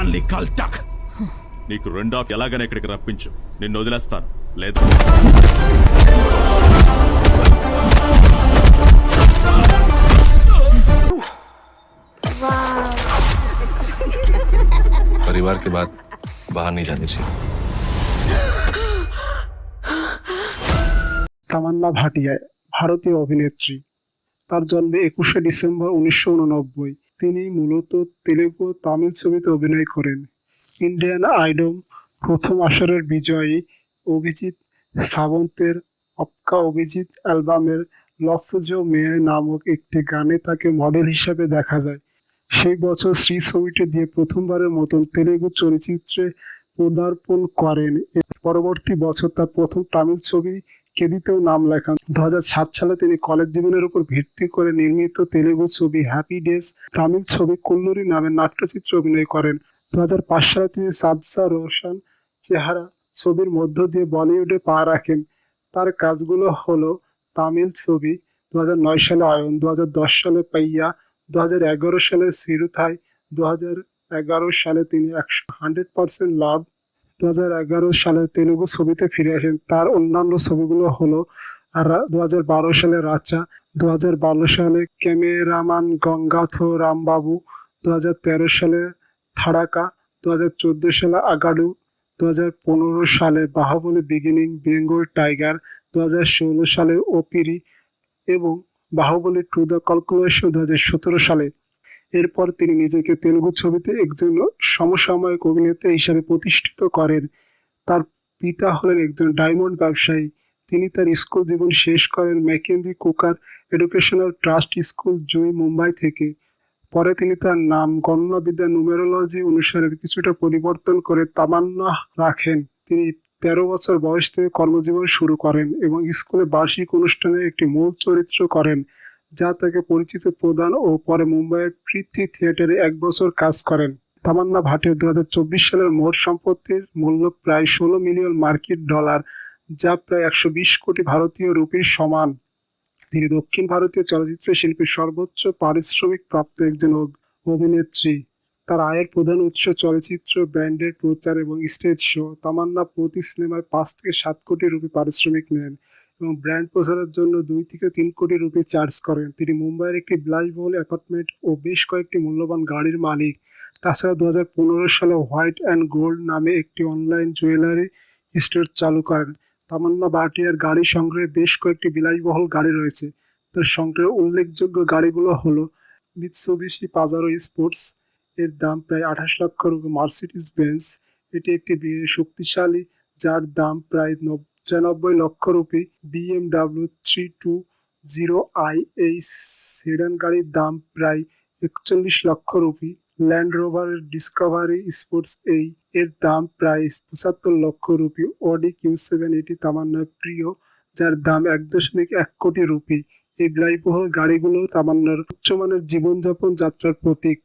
only Kaltak. నీకు రెండో ఎలాగైనా ఇక్కడికి రప్పించు నిన్ను వదిలేస్తాను లేదు परिवार के बाद बाहर नहीं जानी चाहिए তামান্না ভাটিয়া ভারতীয় অভিনেত্রী তার জন্মে একুশে ডিসেম্বর উনিশশো উননব্বই তিনি মূলত তেলেগু তামিল ছবিতে অভিনয় করেন। ইন্ডিয়ান আইডল প্রথম আসরের বিজয়ী অভিজিৎ সাবন্তের অপকা অভিজিৎ অ্যালবামের লফজো মেয়ে নামক একটি গানে তাকে মডেল হিসাবে দেখা যায়। সেই বছর শ্রী ছবিটি দিয়ে প্রথমবারের মতন তেলেগু চলচ্চিত্রে পদার্পণ করেন। পরবর্তী বছর তার প্রথম তামিল ছবি কেদিতেও নাম লেখান। দু হাজার সাত সালে তিনি কলেজ জীবনের উপর ভিত্তি করে নির্মিত তেলেগু ছবি হ্যাপি ডেজ তামিল ছবি কুল্লুরি নামে নাট্যচিত্রে অভিনয় করেন। দু হাজার পাঁচ সালে তিনি সাদসা রোশন চেহারা ছবির মধ্য দিয়ে বলিউডে পা রাখেন। তার কাজগুলো হলো তামিল ছবি দু হাজার নয় সালে আয়ন দু হাজার দশ সালে পাইয়া দু হাজার এগারো সালে সিরুথাই দু এগারো সালে তিনি একশো হান্ড্রেড পার্সেন্ট লাভ দু হাজার এগারো সালে তেলুগু ছবিতে ফিরে আসেন। তার অন্যান্য ছবিগুলো হলো দু হাজার বারো সালে রাচা দু হাজার বারো সালে ক্যামেরামান গঙ্গাথ রামবাবু দু হাজার তেরো সালে থাড়াকা দু হাজার চোদ্দ সালে আগাডু দু হাজার পনেরো সালে বাহুবলী বিগিনিং বেঙ্গল টাইগার দু হাজার ষোলো সালে ওপিরি এবং বাহুবলী টু দ্য ক্যালকুলেশন দু সালে এরপর তিনি নিজেকে তেলুগু ছবিতে একজন সমসাময়িক অভিনেতা হিসাবে প্রতিষ্ঠিত করেন। তার পিতা হলেন একজন ডায়মন্ড ব্যবসায়ী। তিনি তার স্কুল জীবন শেষ করেন Maneckji Cooper educational trust school, Juhu, Mumbai থেকে। পরে তিনি তার নাম গণনাবিদ্যা নুমেরোলজি অনুসারে কিছুটা পরিবর্তন করে তামান্না রাখেন। তিনি তেরো বছর বয়স থেকে কর্মজীবন শুরু করেন এবং স্কুলে বার্ষিক অনুষ্ঠানে একটি মূল চরিত্র করেন। যা তাকে পরিচিত প্রদান ও পরে মুম্বাইয়ের পৃথ্বী থিয়েটারে এক বছর কাজ করেন। তামান্না ভাটের দু সালের মোট সম্পত্তির মূল্য প্রায় ষোলো মিলিয়ন মার্কিন ডলার, যা প্রায় একশো বিশ কোটি ভারতীয় রুপির সমান। তিনি দক্ষিণ ভারতীয় চলচ্চিত্র শিল্পীর সর্বোচ্চ পারিশ্রমিক প্রাপ্ত একজন অভিনেত্রী। তার আয়ের প্রধান উৎস চলচ্চিত্র, ব্র্যান্ডের প্রচার এবং স্টেজ শো। তামান্না প্রতি সিনেমায় পাঁচ থেকে সাত কোটি রুপি পারিশ্রমিক নেন। এবং ব্র্যান্ড প্রচারের জন্য দুই থেকে তিন কোটি রুপি চার্জ করেন। তিনি মুম্বাইয়ের একটি বিলাসবহুল অ্যাপার্টমেন্ট ও বেশ কয়েকটি মূল্যবান গাড়ির মালিক। তাছাড়া দু হাজার পনেরো সালে হোয়াইট অ্যান্ড গোল্ড নামে একটি অনলাইন জুয়েলারি স্টোর চালু করেন। তামান্না ভাটিয়ার গাড়ি সংগ্রহে বেশ কয়েকটি বিলাসবহুল গাড়ি রয়েছে। তার সংগ্রহে উল্লেখযোগ্য গাড়িগুলো হলো মিৎসুবিশি পাজারো স্পোর্টস এর দাম প্রায় আঠাশ লক্ষ রুপি মার্সিডিস বেঞ্জ এটি একটি শক্তিশালী, যার দাম প্রায় পঁচানব্বই lakh rupee BMW three two zero i এই সেডান গাড়ির দাম প্রায় একচল্লিশ লক্ষ রুপি ল্যান্ড রোভারের ডিসকভারি স্পোর্টস এই এর দাম প্রায় পঁচাত্তর লক্ষ রুপি অডি কিউ সেভেন এটি তামান্নার প্রিয়, যার দাম এক দশমিক এক কোটি রুপি। এই ব্যয়বহুল গাড়িগুলো তামান্নার উচ্চমানের জীবনযাপন যাত্রার প্রতীক।